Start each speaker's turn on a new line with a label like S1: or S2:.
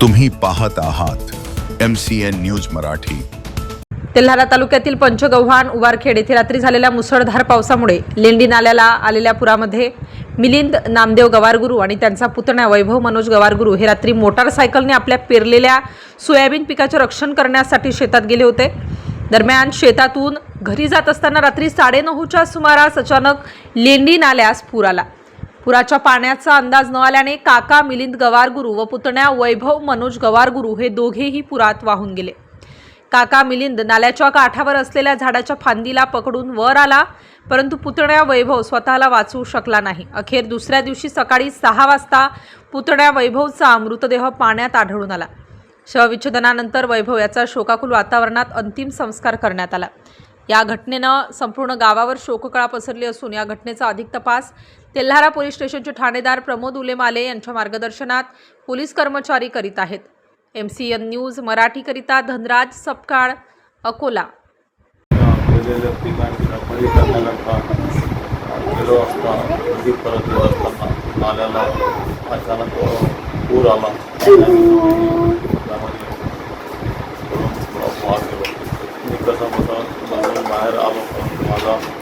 S1: तुम्ही पाहत आहात M C N news Marathi.
S2: Telhara तालुक्यातील पंचगव्हाण उवारखेड येथे रात्री झालेल्या मुसळधार पावसामुळे लेंडी नाल्याला आलेल्या पुरामध्ये मिलिंद नामदेव गवारगुरू आणि त्यांचा पुतण्या वैभव मनोज गवारगुरू हे रात्री मोटारसायकलने आपल्या पेरलेल्या सोयाबीन पिकाचे रक्षण करण्यासाठी शेतात गेले होते. दरम्यान शेतातून घरी जात असताना रात्री साडेनऊच्या सुमारास अचानक लेंडी नाल्यास पूर आला. पुराच्या पाण्याचा अंदाज न आल्याने काका मिलिंद गवारगुरू व पुतण्या वैभव मनोज गवारगुरू हे दोघेही पुरात वाहून गेले. काका मिलिंद नाल्याच्या काठावर असलेल्या झाडाच्या फांदीला पकडून वर आला परंतु पुतण्या वैभव स्वतःला वाचवू शकला नाही. अखेर दुसऱ्या दिवशी सकाळी सहा वाजता पुतण्या वैभवचा मृतदेह पाण्यात आढळून आला. शवविच्छेदनानंतर वैभव याचा शोकाकुल वातावरणात अंतिम संस्कार करण्यात आला. या घटनेनं संपूर्ण गावावर शोककळा पसरली असून या घटनेचा अधिक तपास तेल्हारा पोलीस स्टेशनचे ठाणेदार प्रमोद उलेमाले यांच्या मार्गदर्शनात पोलीस कर्मचारी करीत आहेत. एम सी एन न्यूज मराठीकरिता धनराज सपकाळ अकोला.
S3: गेलो असता नदी परत येत असताना नाल्याला अचानक पूर आला. العراق والمضى